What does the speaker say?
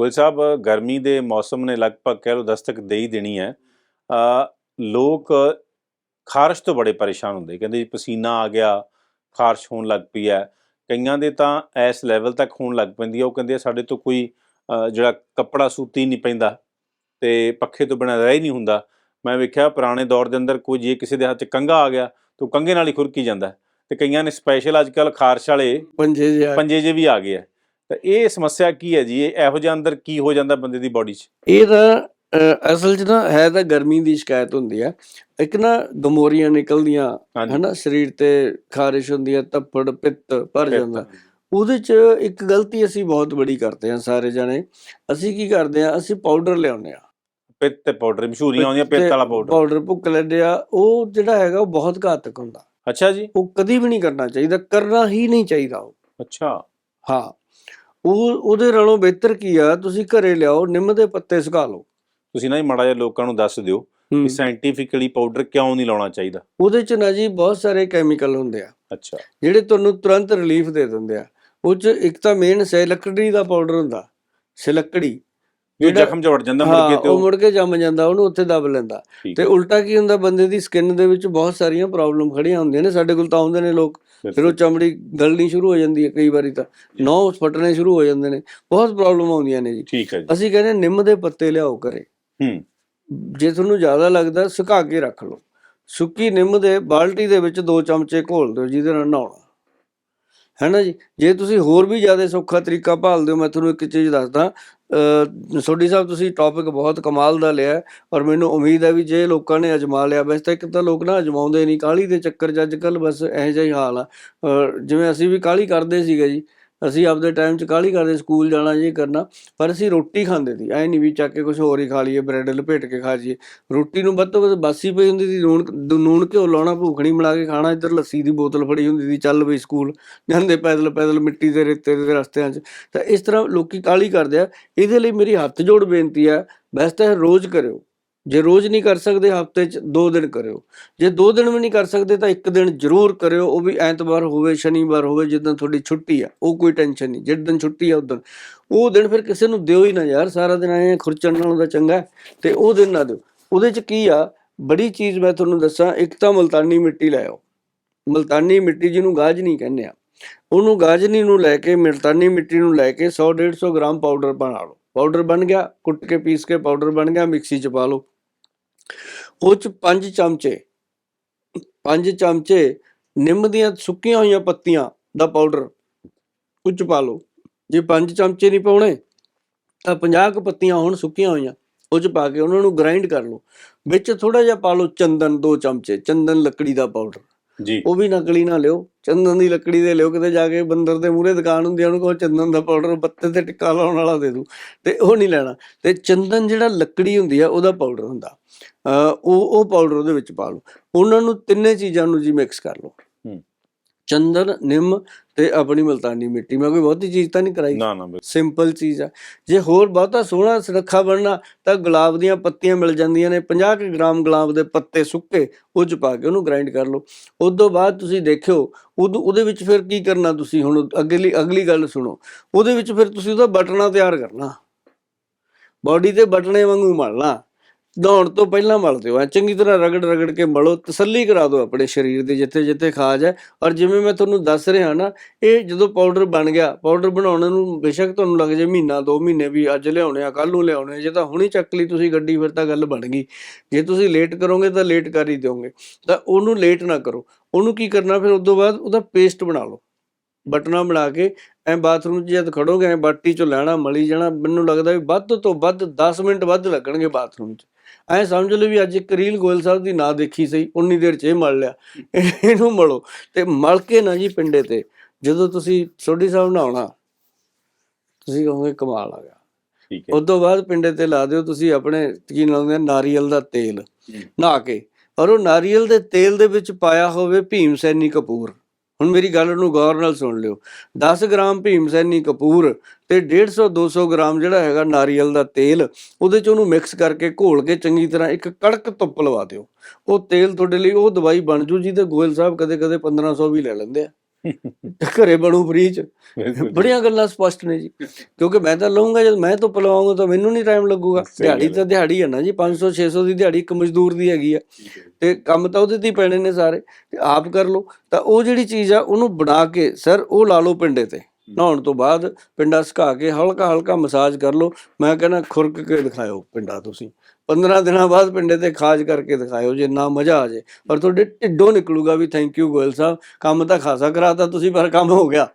ਗੋਇਲ ਸਾਹਿਬ ਗਰਮੀ ਦੇ ਮੌਸਮ ਨੇ ਲਗਭਗ ਕਹਿ ਲਓ ਦਸਤਕ ਦੇ ਹੀ ਦੇਣੀ ਹੈ। ਲੋਕ ਖਾਰਸ਼ ਤੋਂ ਬੜੇ ਪਰੇਸ਼ਾਨ ਹੁੰਦੇ ਕਹਿੰਦੇ ਜੀ ਪਸੀਨਾ ਆ ਗਿਆ ਖਾਰਸ਼ ਹੋਣ ਲੱਗ ਪਈ ਹੈ। ਕਈਆਂ ਦੇ ਤਾਂ ਇਸ ਲੈਵਲ ਤੱਕ ਹੋਣ ਲੱਗ ਪੈਂਦੀ ਹੈ ਉਹ ਕਹਿੰਦੇ ਸਾਡੇ ਤੋਂ ਕੋਈ ਜਿਹੜਾ ਕੱਪੜਾ ਸੂਤੀ ਨਹੀਂ ਪੈਂਦਾ ਤੇ ਪੱਖੇ ਤੋਂ ਬਿਨਾਂ ਰਹਿ ਹੀ ਨਹੀਂ ਹੁੰਦਾ। ਮੈਂ ਵੇਖਿਆ ਪੁਰਾਣੇ ਦੌਰ ਦੇ ਅੰਦਰ ਕੋਈ ਜੇ ਕਿਸੇ ਦੇ ਹੱਥ 'ਚ ਕੰਘਾ ਆ ਗਿਆ ਤਾਂ ਕੰਘੇ ਨਾਲ ਹੀ ਖੁਰਕੀ ਜਾਂਦਾ। ਤੇ ਕਈਆਂ ਨੇ ਸਪੈਸ਼ਲ ਅੱਜ ਕੱਲ ਖਾਰਸ਼ ਵਾਲੇ ਪੰਜੇ ਜਿਹਾ ਪੰਜੇ ਜੇ ਵੀ ਆ ਗਏ ਆ ਤਾਂ ਇਹ ਸਮੱਸਿਆ ਕੀ ਹੈ ਜੀ? ਇਹ ਇਹੋ ਜਿਹਾ ਅੰਦਰ ਕੀ ਹੋ ਜਾਂਦਾ ਬੰਦੇ ਦੀ ਬਾਡੀ 'ਚ? ਇਹ ਤਾਂ ਅਸਲ 'ਚ ਨਾ ਹੈ ਤਾਂ ਗਰਮੀ ਦੀ ਸ਼ਿਕਾਇਤ ਹੁੰਦੀ ਆ। ਇੱਕ ਨਾ ਗਮੋਰੀਆਂ ਨਿਕਲਦੀਆਂ ਹਨਾ ਸਰੀਰ ਤੇ ਖਾਰਿਸ਼ ਹੁੰਦੀ ਆ ਤੱਫੜ ਪਿੱਤ ਭਰ ਜਾਂਦਾ। ਉਹਦੇ 'ਚ ਇੱਕ ਗਲਤੀ ਅਸੀਂ ਬਹੁਤ ਬੜੀ ਕਰਦੇ ਹਾਂ ਸਾਰੇ ਜਣੇ। ਅਸੀਂ ਕੀ ਕਰਦੇ ਹਾਂ ਅਸੀਂ ਪਾਊਡਰ ਲਿਆਉਂਦੇ ਆ। ਪਿੱਤ ਤੇ ਪਾਊਡਰ ਮਸ਼ਹੂਰੀਆਂ ਆਉਂਦੀਆਂ ਪਿੱਤ ਵਾਲਾ ਪਾਊਡਰ ਪਾਊਡਰ ਭੁੱਕ ਲੈਂਦੇ ਆ ਉਹ ਜਿਹੜਾ ਹੈਗਾ ਉਹ ਬਹੁਤ ਘਾਤਕ ਹੁੰਦਾ। ਅੱਛਾ ਜੀ। ਉਹ ਕਦੀ ਵੀ ਨਹੀਂ ਕਰਨਾ ਚਾਹੀਦਾ ਕਰਨਾ ਹੀ ਨਹੀਂ ਚਾਹੀਦਾ ਉਹ। ਅੱਛਾ। ਹਾਂ। ਉਹ ਉਹਦੇ ਨਾਲੋਂ ਬਿਹਤਰ ਕੀ ਆ? ਤੁਸੀਂ ਘਰੇ ਲਿਆਓ ਨਿੰਮ ਦੇ ਪੱਤੇ ਸੁਕਾ ਲਓ। ਤੁਸੀਂ ਨਾ ਹੀ ਮਾੜਾ ਜਿਹਾ ਲੋਕਾਂ ਨੂੰ ਦੱਸ ਦਿਓ। ਕਿ ਸਾਇੰਟੀਫਿਕਲੀ ਪਾਊਡਰ ਕਿਉਂ ਨਹੀਂ ਲਾਉਣਾ ਚਾਹੀਦਾ? ਉਹਦੇ ਚ ਨਾ ਜੀ ਬਹੁਤ ਸਾਰੇ ਕੈਮੀਕਲ ਹੁੰਦੇ ਆ। ਅੱਛਾ। ਜਿਹੜੇ ਤੁਹਾਨੂੰ ਤੁਰੰਤ ਰਿਲੀਫ ਦੇ ਦਿੰਦੇ ਆ। ਉਹ ਚ ਇੱਕ ਤਾਂ ਮੇਨ ਸਿਲਕੜੀ ਦਾ ਪਾਊਡਰ ਹੁੰਦਾ। ਸਿਲਕੜੀ। ਜਿਹੜਾ- ਜ਼ਖਮ 'ਚ ਵੜ ਜਾਂਦਾ ਮੁੜ ਕੇ ਤੇ ਉਹ ਮੁੜ ਕੇ ਜੰਮ ਜਾਂਦਾ ਉਹਨੂੰ ਉੱਥੇ ਦਬ ਲੈਂਦਾ। ਤੇ ਉਲਟਾ ਕੀ ਹੁੰਦਾ ਬੰਦੇ ਦੀ ਸਕਿਨ ਦੇ ਵਿੱਚ ਬਹੁਤ ਸਾਰੀਆਂ ਪ੍ਰੋਬਲਮ ਖੜੀਆਂ ਹੁੰਦੀਆਂ ਨੇ ਸਾਡੇ ਕੋਲ ਤਾਂ ਆਉਂਦੇ ਨੇ ਲੋਕ। ਫਿਰ ਉਹ ਚਮੜੀ ਗਲਣੀ ਸ਼ੁਰੂ ਹੋ ਜਾਂਦੀ ਹੈ ਕਈ ਵਾਰੀ ਤਾਂ। ਨੌ ਫਟਣੇ ਸ਼ੁਰੂ ਹੋ ਜਾਂਦੇ ਨੇ। ਬਹੁਤ ਪ੍ਰੋਬਲਮ ਆਉਂਦੀਆਂ ਨੇ ਜੀ। ਠੀਕ ਹੈ ਜੀ। ਅਸੀਂ ਕਹਿੰਦੇ ਨਿੰਮ ਦੇ ਪੱਤੇ ਲਿਆਓ ਘਰੇ। ਹੂੰ। ਜੇ ਤੁਹਾਨੂੰ ਜ਼ਿਆਦਾ ਲੱਗਦਾ ਸੁਕਾ ਕੇ ਰੱਖ ਲਓ। ਸੁੱਕੀ ਨਿੰਮ ਦੇ ਬਾਲਟੀ ਦੇ ਵਿੱਚ ਦੋ ਚਮਚੇ ਘੋਲ ਦਿਓ ਜਿਹਦੇ ਨਾਲ ਨਹਾਉਣਾ। ਹੈ ਨਾ ਜੀ? ਜੇ ਤੁਸੀਂ ਹੋਰ ਵੀ ਜ਼ਿਆਦਾ ਸੌਖਾ ਤਰੀਕਾ ਭਾਲਦੇ ਹੋ, ਮੈਂ ਤੁਹਾਨੂੰ ਇੱਕ ਚੀਜ਼ ਦੱਸਦਾ। ਅ ਸੋਢੀ ਸਾਹਿਬ, ਤੁਸੀਂ ਟੌਪਿਕ ਬਹੁਤ ਕਮਾਲ ਦਾ ਲਿਆ ਔਰ ਮੈਨੂੰ ਉਮੀਦ ਹੈ ਵੀ ਜੇ ਲੋਕਾਂ ਨੇ ਅਜਮਾ ਲਿਆ, ਵੈਸੇ ਤਾਂ ਇੱਕ ਤਾਂ ਲੋਕ ਨਾ ਅਜਮਾਉਂਦੇ ਨਹੀਂ ਕਾਲੀ ਦੇ ਚੱਕਰ 'ਚ ਅੱਜ ਕੱਲ ਬਸ ਇਹੋ ਜਿਹਾ ਹੀ ਹਾਲ ਆ। ਅ ਜਿਵੇਂ ਅਸੀਂ ਵੀ ਕਾਲੀ ਕਰਦੇ ਸੀਗੇ ਜੀ ਅਸੀਂ ਆਪਦੇ ਟਾਈਮ 'ਚ ਕਾਲੀ ਕਰਦੇ ਸਕੂਲ ਜਾਣਾ, ਇਹ ਕਰਨਾ, ਪਰ ਅਸੀਂ ਰੋਟੀ ਖਾਂਦੇ ਸੀ। ਐ ਨਹੀਂ ਵੀ ਚੱਕ ਕੇ ਕੁਝ ਹੋਰ ਹੀ ਖਾ ਲਈਏ ਬ੍ਰੈਡ ਲਪੇਟ ਕੇ ਖਾ ਜੀਏ ਰੋਟੀ ਨੂੰ ਵੱਧ ਤੋਂ ਵੱਧ ਬਾਸੀ ਪਈ ਹੁੰਦੀ ਸੀ ਲੂਣ ਦ- ਨੂਣ ਘਿਓ ਲਾਉਣਾ, ਭੂਖਣੀ ਮਿਲਾ ਕੇ ਖਾਣਾ, ਇੱਧਰ ਲੱਸੀ ਦੀ ਬੋਤਲ ਫੜੀ ਹੁੰਦੀ ਸੀ, ਚੱਲ ਬਈ ਸਕੂਲ ਜਾਂਦੇ ਪੈਦਲ ਪੈਦਲ ਮਿੱਟੀ ਦੇ ਰੇਤੇ ਦੇ ਰਸਤਿਆਂ 'ਚ। ਤਾਂ ਇਸ ਤਰ੍ਹਾਂ ਲੋਕੀ ਕਾਲੀ ਕਰਦੇ ਆ। ਇਹਦੇ ਲਈ ਮੇਰੀ ਹੱਥ ਜੋੜ ਬੇਨਤੀ ਆ, ਬਸ ਤਾਂ ਰੋਜ਼ ਕਰਿਓ। ਜੇ ਰੋਜ਼ ਨਹੀਂ ਕਰ ਸਕਦੇ, ਹਫ਼ਤੇ 'ਚ ਦੋ ਦਿਨ ਕਰਿਓ। ਜੇ ਦੋ ਦਿਨ ਵੀ ਨਹੀਂ ਕਰ ਸਕਦੇ, ਤਾਂ ਇੱਕ ਦਿਨ ਜ਼ਰੂਰ ਕਰਿਓ। ਉਹ ਵੀ ਐਤਵਾਰ ਹੋਵੇ, ਸ਼ਨੀਵਾਰ ਹੋਵੇ ਜਿੱਦਣ ਤੁਹਾਡੀ ਛੁੱਟੀ ਆ, ਉਹ ਕੋਈ ਟੈਨਸ਼ਨ ਨਹੀਂ। ਜਿਸ ਦਿਨ ਛੁੱਟੀ ਆ ਉਦੋਂ ਉਹ ਦਿਨ ਫਿਰ ਕਿਸੇ ਨੂੰ ਦਿਓ ਹੀ ਨਾ ਯਾਰ, ਸਾਰਾ ਦਿਨ ਐਂ ਖੁਰਚਣ ਨਾਲ ਉਹਦਾ ਚੰਗਾ ਹੈ। ਤੇ ਉਹ ਦਿਨ ਨਾ ਦਿਓ। ਉਹਦੇ 'ਚ ਕੀ ਆ, ਬੜੀ ਚੀਜ਼ ਮੈਂ ਤੁਹਾਨੂੰ ਦੱਸਾਂ, ਇੱਕ ਤਾਂ ਮਲਤਾਨੀ ਮਿੱਟੀ ਲੈ ਆਓ। ਮਲਤਾਨੀ ਮਿੱਟੀ ਜਿਹਨੂੰ ਗਾਜਨੀ ਕਹਿੰਦੇ ਆ। ਉਹਨੂੰ ਗਾਜਨੀ ਨੂੰ ਲੈ ਕੇ, ਮਲਤਾਨੀ ਮਿੱਟੀ ਨੂੰ ਲੈ ਕੇ 100 150 ਗ੍ਰਾਮ ਪਾਊਡਰ ਬਣਾ ਲਓ। ਪਾਊਡਰ ਬਣ ਗਿਆ, ਕੁੱਟ ਕੇ ਪੀਸ ਕੇ ਪਾਊਡਰ ਬਣ ਗਿਆ, ਮਿਕਸੀ 'ਚ ਪਾ ਲਓ। ਉਹ 'ਚ 5 ਚਮਚੇ 5 ਚਮਚੇ ਨਿੰਮ ਦੀਆਂ ਸੁੱਕੀਆਂ ਹੋਈਆਂ ਪੱਤੀਆਂ ਦਾ ਪਾਊਡਰ ਉਹ 'ਚ ਪਾ ਲਓ। ਜੇ 5 ਚਮਚੇ ਨਹੀਂ ਪਾਉਣੇ, ਤਾਂ 50 ਕੁ ਪੱਤੀਆਂ ਹੋਣ ਸੁੱਕੀਆਂ ਹੋਈਆਂ, ਉਹ 'ਚ ਪਾ ਕੇ ਉਹਨਾਂ ਨੂੰ ਗ੍ਰਾਈਂਡ ਕਰ ਲਓ। ਵਿੱਚ ਥੋੜਾ ਜਿਹਾ ਪਾ ਲਓ ਚੰਦਨ 2 ਚਮਚੇ, ਚੰਦਨ ਲੱਕੜੀ ਦਾ ਪਾਊਡਰ ਉਹ ਵੀ ਨਕਲੀ ਨਾ ਲਿਓ। ਚੰਦਨ ਦੀ ਲੱਕੜੀ ਦੇ ਲਿਓ। ਕਿਤੇ ਜਾ ਕੇ ਬੰਦਰ ਦੇ ਮੂਹਰੇ ਦੁਕਾਨ ਹੁੰਦੀ ਆ ਉਹਨੂੰ ਕਹੋ ਚੰਦਨ ਦਾ ਪਾਊਡਰ ਬੱਤੇ ਤੇ ਟਿੱਕਾ ਲਾਉਣ ਵਾਲਾ ਦੇ ਦੂ। ਤੇ ਉਹ ਨਹੀਂ ਲੈਣਾ। ਤੇ ਚੰਦਨ ਜਿਹੜਾ ਲੱਕੜੀ ਹੁੰਦੀ ਆ ਉਹਦਾ ਪਾਊਡਰ ਹੁੰਦਾ। ਉਹ ਉਹ ਪਾਊਡਰ ਉਹਦੇ ਵਿੱਚ ਪਾ ਲਓ। ਉਹਨਾਂ ਨੂੰ ਤਿੰਨੇ ਚੀਜ਼ਾਂ ਨੂੰ ਜੀ ਮਿਕਸ ਕਰ ਲਓ। ਹੂੰ। ਚੰਦਨ ਨਿੰਮ ਤੇ ਆਪਣੀ ਮਲਤਾਨੀ ਮਿੱਟੀ। ਮੈਂ ਕੋਈ ਬਹੁਤੀ ਚੀਜ਼ ਤਾਂ ਨਹੀਂ ਕਰਾਈ। ਨਾ ਨਾ। ਸਿੰਪਲ ਚੀਜ਼ ਆ। ਜੇ ਹੋਰ ਬਹੁਤਾ ਸੋਹਣਾ ਸੁਰੱਖਾ ਬਣਨਾ ਤਾਂ ਗੁਲਾਬ ਦੀਆਂ ਪੱਤੀਆਂ ਮਿਲ ਜਾਂਦੀਆਂ ਨੇ। 50 ਕੁ ਗ੍ਰਾਮ ਗੁਲਾਬ ਦੇ ਪੱਤੇ ਸੁੱਕੇ ਉਹ ਚ ਪਾ ਕੇ ਉਹਨੂੰ ਗ੍ਰਾਈਂਡ ਕਰ ਲਓ। ਉਸ ਤੋਂ ਬਾਅਦ ਤੁਸੀਂ ਦੇਖਿਓ ਉਹਦੇ ਵਿੱਚ ਫਿਰ ਕੀ ਕਰਨਾ ਤੁਸੀਂ ਹੁਣ? ਅਗਲੀ ਅਗਲੀ ਗੱਲ ਸੁਣੋ। ਉਹਦੇ ਵਿੱਚ ਫਿਰ ਤੁਸੀਂ ਉਹਦਾ ਬਟਨਾ ਤਿਆਰ ਕਰਨਾ। ਬਾਡੀ ਤੇ ਬਟਨੇ ਵਾਂਗੂ ਮਲਣਾ। ਦੌੜ ਤੋਂ ਪਹਿਲਾਂ ਮਲ ਦਿਓ ਐ ਚੰਗੀ ਤਰ੍ਹਾਂ ਰਗੜ ਰਗੜ ਕੇ ਮਲੋ ਤਸੱਲੀ ਕਰਾ ਦਿਓ ਆਪਣੇ ਸਰੀਰ ਦੀ ਜਿੱਥੇ ਜਿੱਥੇ ਖਾਜ ਹੈ। ਔਰ ਜਿਵੇਂ ਮੈਂ ਤੁਹਾਨੂੰ ਦੱਸ ਰਿਹਾ ਨਾ ਇਹ ਜਦੋਂ ਪਾਊਡਰ ਬਣ ਗਿਆ ਪਾਊਡਰ ਬਣਾਉਣ ਨੂੰ ਬੇਸ਼ੱਕ ਤੁਹਾਨੂੰ ਲੱਗ ਜੇ ਮਹੀਨਾ ਦੋ ਮਹੀਨੇ ਵੀ ਅੱਜ ਲਿਆਉਣੇ ਆ ਕੱਲ ਨੂੰ ਲਿਆਉਣੇ ਆ, ਜੇ ਤਾਂ ਹੁਣੀ ਚੱਕ ਲਈ ਤੁਸੀਂ ਗੱਡੀ ਫਿਰ ਤਾਂ ਗੱਲ ਬਣ ਗਈ। ਜੇ ਤੁਸੀਂ ਲੇਟ ਕਰੋਗੇ ਤਾਂ ਲੇਟ ਕਰ ਹੀ ਦਿਓਗੇ। ਤਾਂ ਉਹਨੂੰ ਲੇਟ ਨਾ ਕਰੋ। ਉਹਨੂੰ ਕੀ ਕਰਨਾ ਫਿਰ ਉਸ ਤੋਂ ਬਾਅਦ ਉਹਦਾ ਪੇਸਟ ਬਣਾ ਲਓ। ਬਟਨਾ ਬਣਾ ਕੇ ਐ ਬਾਥਰੂਮ 'ਚ ਜਦ ਖੜੋਗੇ ਐ ਬਾਟੀ 'ਚੋਂ ਲੈਣਾ ਮਲੀ ਜਾਣਾ ਮੈਨੂੰ ਲੱਗਦਾ ਵੀ ਵੱਧ ਤੋਂ ਵੱਧ 10 ਮਿੰਟ ਵੱਧ ਲੱਗਣਗੇ ਬਾਥਰੂਮ 'ਚ। ਐ ਸਮਝ ਲਓ ਵੀ ਅੱਜ ਇੱਕ ਰੀਲ ਗੋਇਲ ਸਾਹਿਬ ਦੀ ਨਾ ਦੇਖੀ ਸਹੀ ਉਨੀ ਦੇਰ 'ਚ ਇਹ ਮਲ ਲਿਆ। ਇਹਨੂੰ ਮਲੋ ਤੇ ਮਲ ਕੇ ਨਾ ਜੀ ਪਿੰਡੇ ਤੇ ਜਦੋਂ ਤੁਸੀਂ ਸੋਢੀ ਸਾਹਿਬ ਨਹਾਉਣਾ ਤੁਸੀਂ ਕਹੋਗੇ ਕਮਾਲ ਆ ਗਿਆ। ਠੀਕ ਹੈ। ਉਸ ਤੋਂ ਬਾਅਦ ਪਿੰਡੇ ਤੇ ਲਾ ਦਿਓ ਤੁਸੀਂ ਆਪਣੇ ਕੀ ਲਾਉਂਦੇ ਆ ਨਾਰੀਅਲ ਦਾ ਤੇਲ ਨਹਾ ਕੇ। ਔਰ ਉਹ ਨਾਰੀਅਲ ਦੇ ਤੇਲ ਦੇ ਵਿੱਚ ਪਾਇਆ ਹੋਵੇ ਭੀਮ ਸੈਨੀ ਕਪੂਰ। ਹੁਣ ਮੇਰੀ ਗੱਲ ਨੂੰ ਗੌਰ ਨਾਲ ਸੁਣ ਲਿਓ। 10 ਗ੍ਰਾਮ ਭੀਮ ਸੈਨੀ ਕਪੂਰ ਤੇ 150 200 ਗ੍ਰਾਮ ਜਿਹੜਾ ਹੈਗਾ ਨਾਰੀਅਲ ਦਾ ਤੇਲ, ਉਹਦੇ ਚ ਉਹਨੂੰ ਮਿਕਸ ਕਰਕੇ ਘੋਲ ਕੇ ਚੰਗੀ ਤਰ੍ਹਾਂ ਇੱਕ ਕੜਕ ਧੁੱਪ ਲਵਾ ਦਿਓ। ਉਹ ਤੇਲ ਤੁਹਾਡੇ ਲਈ ਉਹ ਦਵਾਈ ਬਣ ਜੂ ਜਿਹਦੇ ਗੋਇਲ ਸਾਹਿਬ ਕਦੇ ਕਦੇ 1500 ਵੀ ਲੈ ਲੈਂਦੇ ਆ। ਘਰੇ ਬਣੂ ਫ੍ਰੀ ਚ। ਬੜੀਆਂ ਗੱਲਾਂ ਸਪਸ਼ਟ ਨੇ ਜੀ। ਕਿਉਂਕਿ ਮੈਂ ਤਾਂ ਲਵਾਂਗਾ ਜਦ ਮੈਂ ਧੁੱਪ ਲਵਾਉਂਗਾ ਤਾਂ ਮੈਨੂੰ ਨਹੀਂ ਟਾਈਮ ਲੱਗੂਗਾ। ਦਿਹਾੜੀ ਤਾਂ ਦਿਹਾੜੀ ਹੈ ਨਾ ਜੀ 500 600 ਦੀ ਦਿਹਾੜੀ ਇੱਕ ਮਜ਼ਦੂਰ ਦੀ ਹੈਗੀ ਆ। ਤੇ ਕੰਮ ਤਾਂ ਉਹਦੇ ਤੇ ਪੈਣੇ ਨੇ ਸਾਰੇ। ਤੇ ਆਪ ਕਰ ਲਓ। ਤਾਂ ਉਹ ਜਿਹੜੀ ਚੀਜ਼ ਆ ਉਹਨੂੰ ਬਣਾ ਕੇ ਸਰ ਉਹ ਲਾ ਲਓ ਪਿੰਡੇ ਤੇ। ਨਹਾਉਣ ਤੋਂ ਬਾਅਦ ਪਿੰਡਾ ਸੁਕਾ ਕੇ ਹਲਕਾ ਹਲਕਾ ਮਸਾਜ ਕਰ ਲਓ। ਮੈਂ ਕਹਿੰਦਾ ਖੁਰਕ ਕੇ ਦਿਖਾਇਓ ਪਿੰਡਾ ਤੁਸੀਂ। 15 ਦਿਨਾਂ ਬਾਅਦ ਪਿੰਡੇ ਤੇ ਖਾਜ ਕਰਕੇ ਦਿਖਾਇਓ ਜੇ ਨਾ ਮਜ਼ਾ ਆ ਜੇ। ਪਰ ਤੁਹਾਡੇ ਢਿੱਡੋਂ ਨਿਕਲੂਗਾ ਵੀ ਥੈਂਕ ਯੂ ਗੋਇਲ ਸਾਹਿਬ। ਕੰਮ ਤਾਂ ਖਾਸਾ ਕਰਾਤਾ ਤੁਸੀਂ, ਪਰ ਕੰਮ ਹੋ ਗਿਆ।